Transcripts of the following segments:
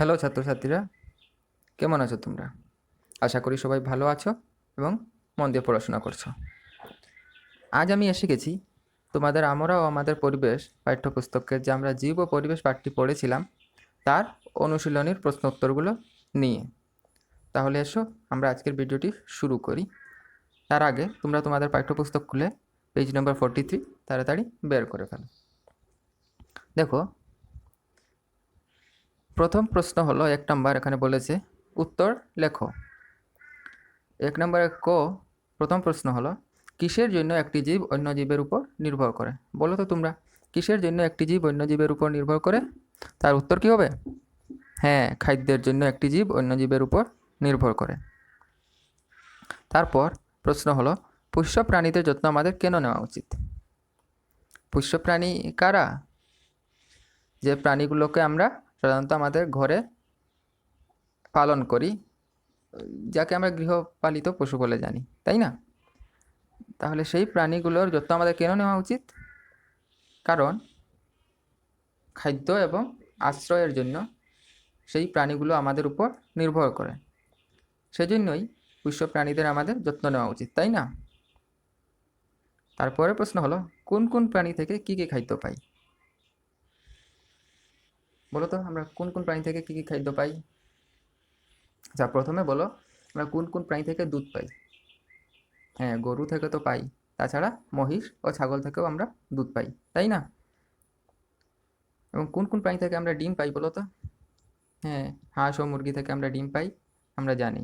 Hello ছাত্রছাত্রীরা, কেমন আছো তোমরা? আশা করি সবাই ভালো আছো এবং মন দিয়ে পড়াশোনা করছ। আজ আমি এসে গেছি তোমাদের আমরা ও আমাদের পরিবেশ পাঠ্যপুস্তকের যে আমরা জীব ও পরিবেশ পাঠটি পড়েছিলাম, তার অনুশীলনীর প্রশ্ন উত্তরগুলো নিয়ে। তাহলে এসো, আমরা আজকের ভিডিওটি শুরু করি। তার আগে তোমরা তোমাদের পাঠ্যপুস্তক খুলে পেজ নম্বর ফোরটি থ্রি তাড়াতাড়ি বের করে ফেলো। দেখো প্রথম প্রশ্ন হলো, এক নম্বর এখানে বলেছে, উত্তর লেখো। এক নম্বরে ক, প্রথম প্রশ্ন হলো, কিসের জন্য একটি জীব অন্য জীবের উপর নির্ভর করে? বলো তো তোমরা, কিসের জন্য একটি জীব অন্য জীবের উপর নির্ভর করে? তার উত্তর কি হবে? হ্যাঁ খাদ্যের জন্য একটি জীব অন্য জীবের উপর নির্ভর করে। তারপর প্রশ্ন হলো, পোষ্য প্রাণীদের যত্ন আমাদের কেন নেওয়া উচিত? পোষ্য প্রাণী কারা? যে প্রাণীগুলোকে আমরা সাধারণত আমাদের ঘরে পালন করি। যাকে আমরা গৃহপালিত পশু বলে জানি, তাই না? তাহলে সেই প্রাণীগুলোর যত্ন আমাদের কেন নেওয়া উচিত? কারণ খাদ্য এবং আশ্রয়ের জন্য সেই প্রাণীগুলো আমাদের উপর নির্ভর করে। সেজন্যই পোষ্য প্রাণীদের আমাদের যত্ন নেওয়া উচিত, তাই না? তারপরে প্রশ্ন হলো, কোন কোন প্রাণী থেকে কী কী খাদ্য পাই? বলো তো আমরা কোন কোন প্রাণী থেকে কী কী খাদ্য পাই? আচ্ছা প্রথমে বলো, আমরা কোন কোন প্রাণী থেকে দুধ পাই? হ্যাঁ গরু থেকে তো পাই, তাছাড়া মহিষ ও ছাগল থেকেও আমরা দুধ পাই, তাই না? এবং কোন কোন প্রাণী থেকে আমরা ডিম পাই বলো তো হ্যাঁ হাঁস ও মুরগি থেকে আমরা ডিম পাই, আমরা জানি।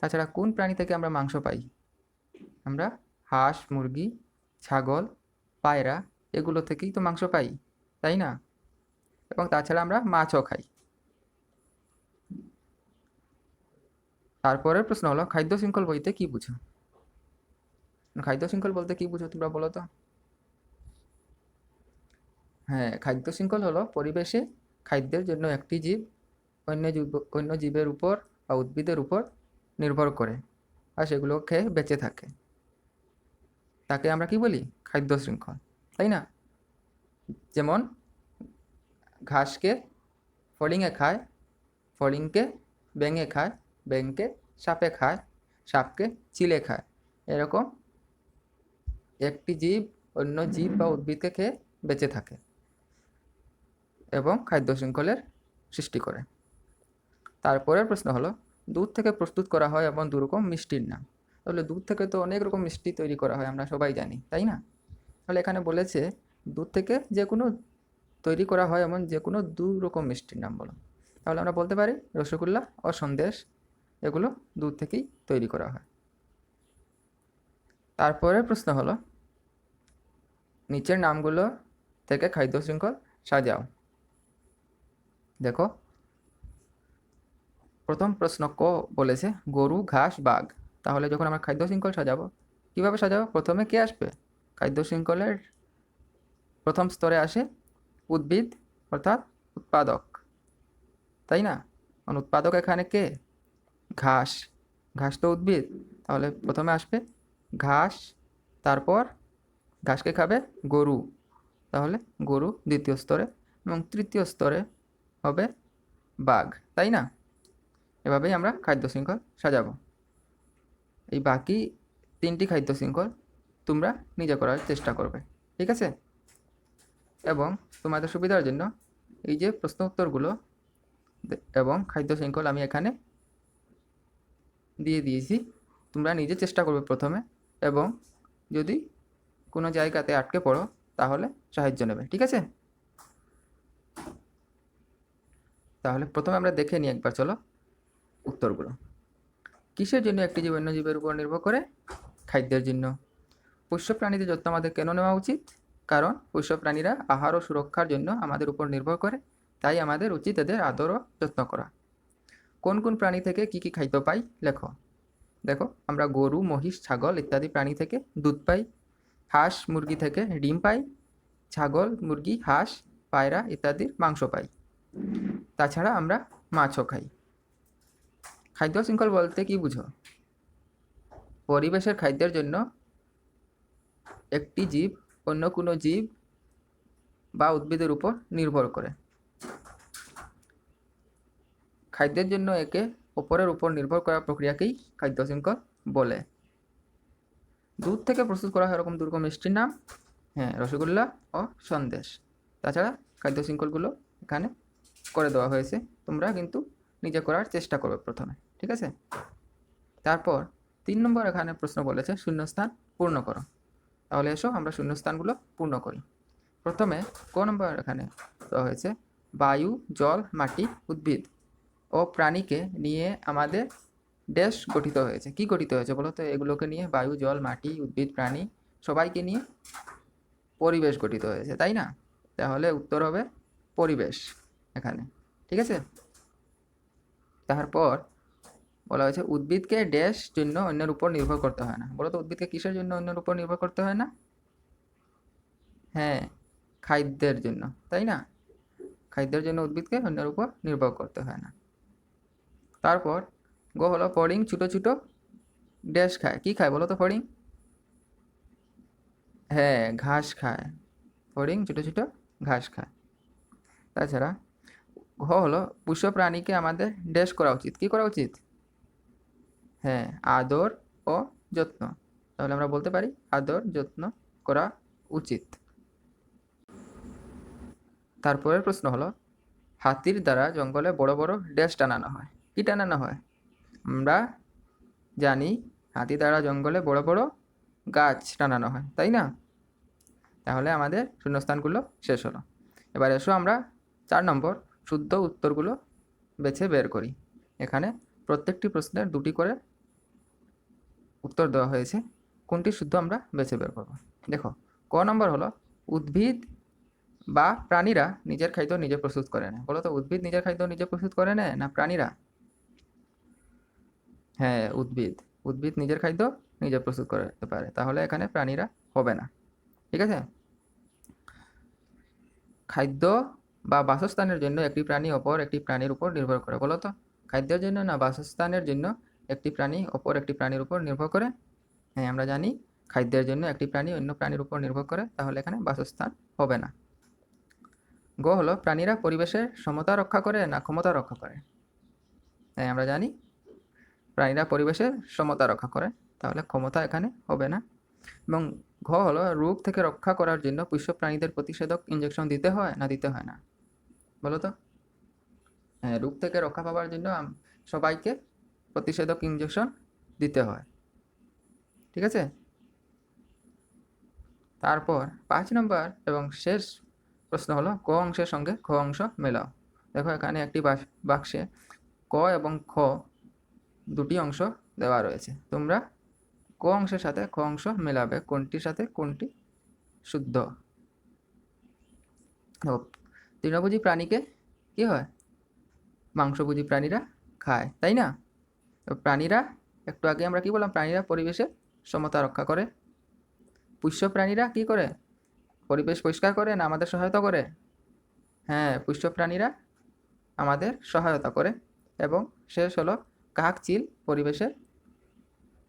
তাছাড়া কোন প্রাণী থেকে আমরা মাংস পাই? আমরা হাঁস, মুরগি, ছাগল, পায়রা, এগুলো থেকেই তো মাংস পাই, তাই না? এবং তাছাড়া আমরা মাছও খাই। তারপরের প্রশ্ন হলো, খাদ্য শৃঙ্খল বইতে কি বুঝো? খাদ্য শৃঙ্খল বলতে কি বুঝো তোমরা বলো তো? হ্যাঁ খাদ্য শৃঙ্খল হলো পরিবেশে খাদ্যের জন্য একটি জীব অন্য অন্য জীবের উপর বা উদ্ভিদের উপর নির্ভর করে আর সেগুলো খেয়ে বেঁচে থাকে। তাকে আমরা কি বলি? খাদ্য শৃঙ্খল, তাই না? যেমন ঘাসকে ফড়িংয়ে খায় ফড়িংকে ব্যাঙে খায়, ব্যাঙকে সাপে খায়, সাপকে চিলে খায়। এরকম একটি জীব অন্য জীব বা উদ্ভিদকে খেয়ে বেঁচে থাকে এবং খাদ্য শৃঙ্খলের সৃষ্টি করে। তারপরের প্রশ্ন হলো, দুধ থেকে প্রস্তুত করা হয় এমন দুরকম মিষ্টির নাম? তাহলে দুধ থেকে তো অনেক রকম মিষ্টি তৈরি করা হয়, আমরা সবাই জানি, তাই না? তাহলে এখানে বলেছে, দুধ থেকে যে কোনো তৈরি করা হয় এমন যে কোনো দু রকম মিষ্টির নাম বলো তাহলে আমরা বলতে পারি রসগোল্লা ও সন্দেশ, এগুলো দুধ থেকেই তৈরি করা হয়। তারপরে প্রশ্ন হলো, নিচের নামগুলো থেকে খাদ্য শৃঙ্খল সাজাও। দেখো, প্রথম প্রশ্ন ক বলেছে, গরু, ঘাস, বাঘ। তাহলে যখন আমরা খাদ্য শৃঙ্খল সাজাবো, কীভাবে সাজাবো? প্রথমে কে আসবে? খাদ্য শৃঙ্খলের প্রথম স্তরে আসে উদ্ভিদ, অর্থাৎ উৎপাদক। তাই না? কারণ উৎপাদক এখানে কে? ঘাস। ঘাস তো উদ্ভিদ। তাহলে প্রথমে আসবে ঘাস, তারপর ঘাসকে খাবে? গরু। তাহলে গরু দ্বিতীয় স্তরে এবং তৃতীয় স্তরে হবে বাঘ। তাই না? এভাবেই আমরা খাদ্য শৃঙ্খল সাজাবো। এই বাকি তিনটি খাদ্য শৃঙ্খল তোমরা নিজে করার চেষ্টা করবে। ঠিক আছে? এবং তোমাদের সুবিধার জন্য এই যে প্রশ্ন উত্তরগুলো এবং খাদ্য শৃঙ্খল আমি এখানে দিয়ে দিয়েছি। তোমরা নিজে চেষ্টা করবে প্রথমে এবং যদি কোনো জায়গাতে আটকে পড়ো, তাহলে সাহায্য নেবে, ঠিক আছে? তাহলে প্রথমে আমরা দেখে নিই একবার, চলো উত্তরগুলো। কিসের জন্য একটি জীব অন্য জীবের উপর নির্ভর করে? খাদ্যের জন্য। পোষ্য প্রাণীদের যত্ন আমাদের কেন নেওয়া উচিত? কারণ পোষ্য প্রাণীরা আহার ও সুরক্ষার জন্য আমাদের উপর নির্ভর করে, তাই আমাদের উচিত এদের আদর ও যত্ন করা। কোন কোন প্রাণী থেকে কী কী খাদ্য পাই, লেখো। দেখো, আমরা গরু, মহিষ, ছাগল ইত্যাদি প্রাণী থেকে দুধ পাই, হাঁস, মুরগি থেকে ডিম পাই, ছাগল, মুরগি, হাঁস, পায়রা ইত্যাদির মাংস পাই। তাছাড়া আমরা মাছও খাই। খাদ্য শৃঙ্খল বলতে কি বুঝো? পরিবেশের খাদ্যের জন্য একটি জীব অন্য কোনো জীব বা উদ্ভিদের উপর নির্ভর করে। খাদ্যের জন্য একে অপরের উপর নির্ভর করা প্রক্রিয়াকেই খাদ্য শৃঙ্খল বলে। দুধ থেকে প্রস্তুত করা হয় এরকম দুর্গ মিষ্টির নাম হ্যাঁ রসগোল্লা ও সন্দেশ। তাছাড়া খাদ্য শৃঙ্খলগুলো এখানে করে দেওয়া হয়েছে। তোমরা কিন্তু নিজে করার চেষ্টা করবে প্রথমে, ঠিক আছে? তারপর তিন নম্বর এখানে প্রশ্ন বলেছে, শূন্যস্থান পূর্ণ করো। তাহলে এসো, আমরা শূন্যস্থানগুলো পূর্ণ করি। প্রথমে ক নম্বর এখানে দেওয়া হয়েছে, বায়ু, জল, মাটি, উদ্ভিদ ও প্রাণীকে নিয়ে আমাদের দেশ গঠিত হয়েছে। কি গঠিত হয়েছে বলো তো? এগুলোকে নিয়ে বায়ু, জল, মাটি, উদ্ভিদ, প্রাণী সবাইকে নিয়ে পরিবেশ গঠিত হয়েছে, তাই না? তাহলে উত্তর হবে পরিবেশ এখানে, ঠিক আছে? তারপর বলা হয়েছে, উদ্ভিদকে ড্যাশ জন্য অন্যের উপর নির্ভর করতে হয় না। বলো তো উদ্ভিদকে কিসের জন্য অন্যের উপর নির্ভর করতে হয় না? হ্যাঁ খাদ্যের জন্য, তাই না? খাদ্যের জন্য উদ্ভিদকে অন্যের উপর নির্ভর করতে হয় না। তারপর, গো হলো ফড়িং ছোটো ছোটো ড্যাশ খায়। কি খায় বলো তো ফড়িং? হ্যাঁ ঘাস খায়। ফড়িং ছোটো ছোটো ঘাস খায়। তাছাড়া, ঘ হলো পুষ্য প্রাণীকে আমাদের ড্যাশ করা উচিত। কী করা উচিত? হ্যাঁ আদর ও যত্ন। তাহলে আমরা বলতে পারি আদর, যত্ন করা উচিত। তারপরের প্রশ্ন হলো, হাতির দ্বারা জঙ্গলে বড় বড় ড্যাশ টানানো হয়। কি টানানো হয়? আমরা জানি হাতি দ্বারা জঙ্গলে বড় বড় গাছ টানানো হয়, তাই না? তাহলে আমাদের শূন্যস্থানগুলো শেষ হলো। এবার এসো আমরা চার নম্বর শুদ্ধ উত্তরগুলো বেছে বের করি। এখানে প্রত্যেকটি প্রশ্নের দুটি করে উত্তর দেওয়া হয়েছে। কোনটি শুদ্ধ আমরা বেছে বের করব। দেখো, ক নম্বর হলো, উদ্ভিদ বা প্রাণীরা নিজের খাদ্য নিজে প্রস্তুত করে নেয়। বলো তো, উদ্ভিদ নিজের খাদ্য নিজে প্রস্তুত করে নেয় না প্রাণীরা? হ্যাঁ উদ্ভিদ। উদ্ভিদ নিজের খাদ্য নিজে প্রস্তুত করতে পারে। তাহলে এখানে প্রাণীরা হবে না। ঠিক আছে? খাদ্য বা বাসস্থানের জন্য একটি প্রাণী অপর একটি প্রাণীর উপর নির্ভর করে। বলো তো, খাদ্যের জন্য না বাসস্থানের জন্য একটি প্রাণী, অপর একটি প্রাণীর উপর নির্ভর করে। হ্যাঁ আমরা জানি খাদ্যের জন্য একটি প্রাণী অন্য প্রাণীর উপর নির্ভর করে, তাহলে এখানে বাসস্থান হবে না। গ হলো, প্রাণীরা পরিবেশের সমতা রক্ষা করে না ক্ষমতা রক্ষা করে? হ্যাঁ আমরা জানি প্রাণীরা পরিবেশের সমতা রক্ষা করে, তাহলে ক্ষমতা এখানে হবে না। এবং ঘ হলো, রোগ থেকে রক্ষা করার জন্য পুষ্য প্রাণীদের প্রতিষেধক ইঞ্জেকশন দিতে হয় না দিতে হয় না? বলো তো? হ্যাঁ রোগ থেকে রক্ষা পাওয়ার জন্য সবাইকে প্রতিষেধক ইঞ্জেকশন দিতে হয়। ঠিক আছে? তারপর পাঁচ নম্বর এবং শেষ প্রশ্ন হলো, ক অংশের সঙ্গে খ অংশ মেলাও। দেখো, এখানে একটি বাক্সে ক এবং খ দুটি অংশ দেওয়া রয়েছে। তোমরা ক অংশের সাথে খ অংশ মেলাবে, কোনটির সাথে কোনটি শুদ্ধ? তৃণভোজী প্রাণীকে কি হয়? মাংসভোজী প্রাণীরা খায়, তাই না? প্রাণীরা, একটু আগে আমরা কি বললাম? প্রাণীরা পরিবেশে সমতা রক্ষা করে। পুষ্য প্রাণীরা কি করে? পরিবেশ পরিষ্কার করে না আমাদের সহায়তা করে? হ্যাঁ পুষ্য প্রাণীরা আমাদের সহায়তা করে এবং শেষ হলো কাক, চিল পরিবেশের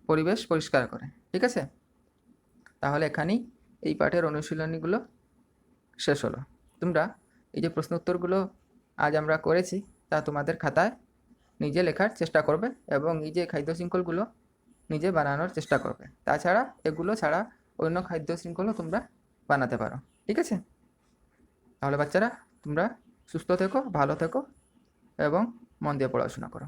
পরিবেশ পরিষ্কার করে। ঠিক আছে? তাহলে এখানেই এই পাঠের অনুশীলনীগুলো শেষ হলো। তোমরা এই যে প্রশ্ন উত্তরগুলো আজ আমরা করেছি, তা তোমাদের খাতায় নিজে লেখার চেষ্টা করবে এবং এই যে খাদ্য শৃঙ্খলগুলো নিজে বানানোর চেষ্টা করবে। তাছাড়া এগুলো ছাড়া অন্য খাদ্য শৃঙ্খলও তোমরা বানাতে পারো। ঠিক আছে? তাহলে বাচ্চারা, তোমরা সুস্থ থেকো, ভালো থেকো এবং মন দিয়ে পড়াশোনা করো।